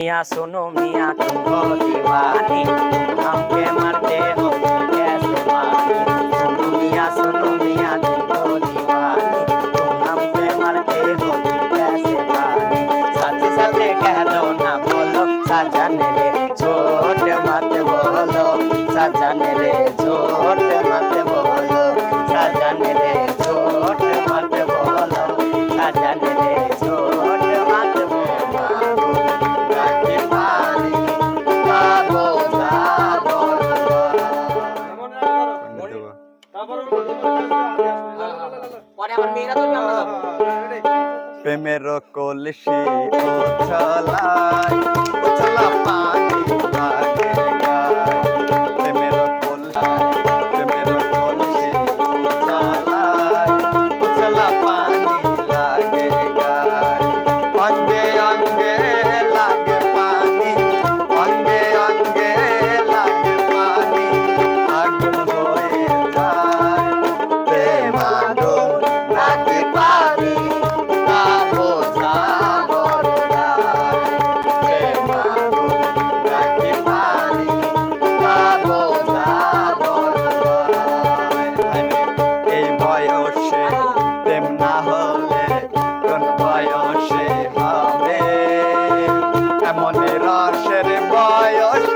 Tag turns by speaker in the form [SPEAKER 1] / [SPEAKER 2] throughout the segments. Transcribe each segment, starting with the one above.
[SPEAKER 1] मियाँ सुनो मियाँ तुम हो दीवानी हमके मरते हो कैसे मानी सुनो मियाँ सुनो मियाँ तुम हो दीवानी तुम हमके मरते हो कैसे मानी सच सच कह दो ना बोलो सजन रे छोट
[SPEAKER 2] বয়স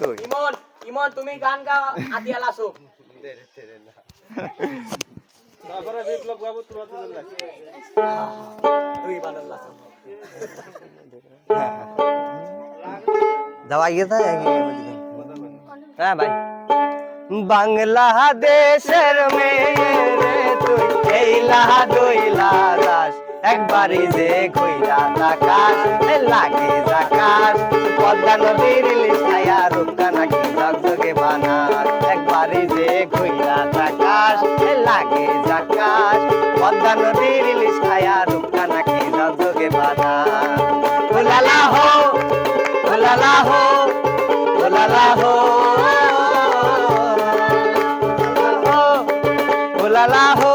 [SPEAKER 2] তুই।
[SPEAKER 1] ইমন ইমন তুমি গান গাও
[SPEAKER 2] যাওয়া গিয়ে থাকে হ্যাঁ ভাই। বাংলাদেশের মেয়ে তুই এই লাহা দইলা দাস একবারে যে কইরা এ লাগে জাকাস? পদ্মা নদীর লিছায়া রূপকা নাকি জগজগে বানাস। একবারে যে কইরা এ লাগে জাকাস? পদ্মা নদীর লিছায়া রূপকা নাকি জগজগে বানাস। উলালা হো উলালা হো উলালা হো উলালা হো।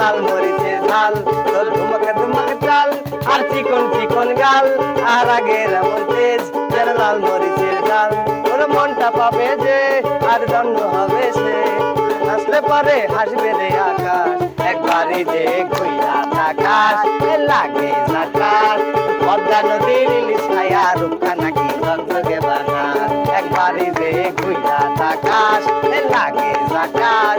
[SPEAKER 2] লাল মরিচে ঝাল তোর ঘুমাকে তোমাকে চাল, আর চিকন চিকন গাল আহার আগের মতেজ যেন লাল মরিচের ঝাল তোর মনটা পাবে যে, আর দণ্ড হবে সে। হাসলে পারে হাসবে রে আকাশ একবারে যে ঘুইরা আকাশ লাগে জাকাশ পদ্মা নদীর লিছায়া রূপকা নাকি জগজগে বানা একবারে যে ঘুইরা আকাশ লাগে জাকাশ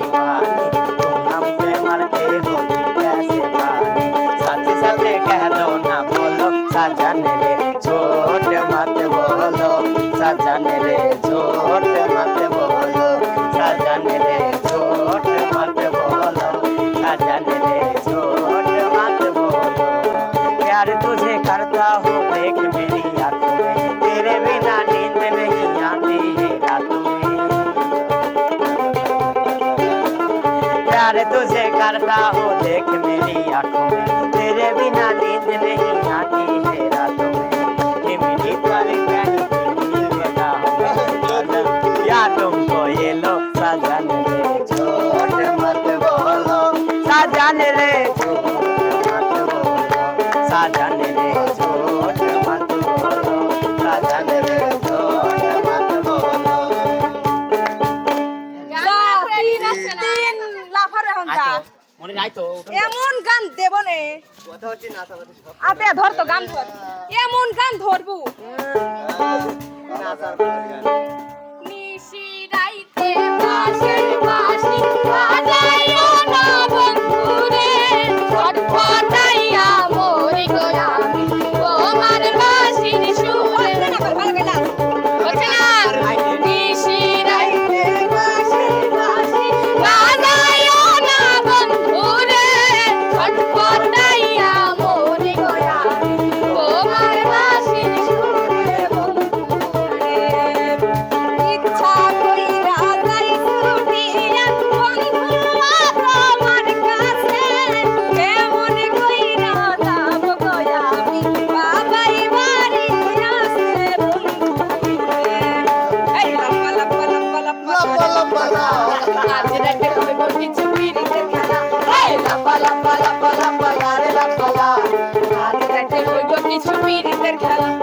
[SPEAKER 1] सजन रे छोट मत बोलो सजन रे छोट मत बोलो सजन रे छोट मत बोलो सजन रे छोट मत बोलो। प्यार तुझे करता हूँ देख मेरी आँखों में, तेरे बिना नींद नहीं आती है रातों में। प्यार तुझे करता हूँ देख मेरी आँखों में
[SPEAKER 3] এমন গান দেব নে আবে ধর তো? গান ধর এমন গান ধরবু
[SPEAKER 4] নিশি রাইতে বাঁশের বাঁশি
[SPEAKER 3] কিছু
[SPEAKER 4] পিরিতের খেলা।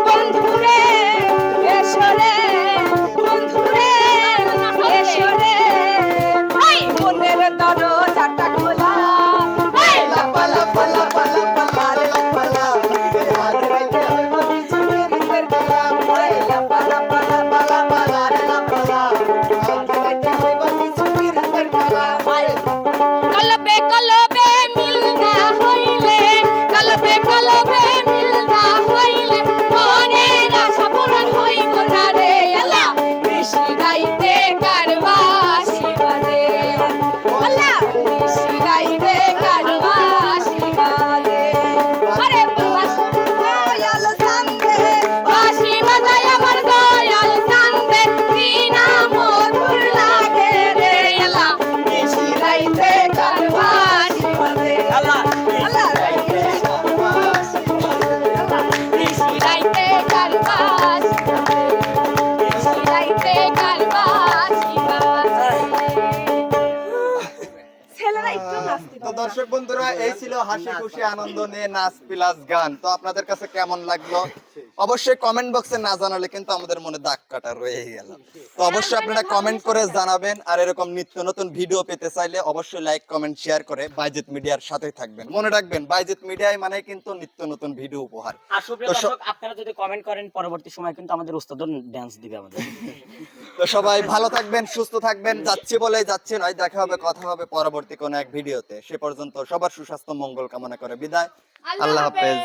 [SPEAKER 2] দর্শক বন্ধুরা, এই ছিল হাসি খুশি আনন্দ নিয়ে নাচ প্লাস গান। তো আপনাদের কাছে কেমন লাগল? অবশ্যই কমেন্ট বক্সে না জানালে কিন্তু আমাদের মনে দাগ কাটা রয়ে গেল। তো অবশ্যই আপনারা কমেন্ট করে জানাবেন আর এরকম নিত্য নতুন ভিডিও পেতে চাইলে অবশ্যই লাইক কমেন্ট শেয়ার করে বাইজিত মিডিয়ার সাথে থাকবেন। মনে রাখবেন বাইজিত মিডিয়ায় মানে কিন্তু নিত্য নতুন ভিডিও উপহার। তো
[SPEAKER 1] আপনারা যদি কমেন্ট করেন পরবর্তী সময় কিন্তু আমাদের উস্তাদ ড্যান্স দিবে আমাদের।
[SPEAKER 2] তো সবাই ভালো থাকবেন সুস্থ থাকবেন যাচ্ছি বলে যাচ্ছি নয় দেখা হবে কথা হবে পরবর্তী কোন এক ভিডিওতে সে পর্যন্ত সবার সুস্বাস্থ্য মঙ্গল কামনা করে বিদায়। আল্লাহ হাফেজ।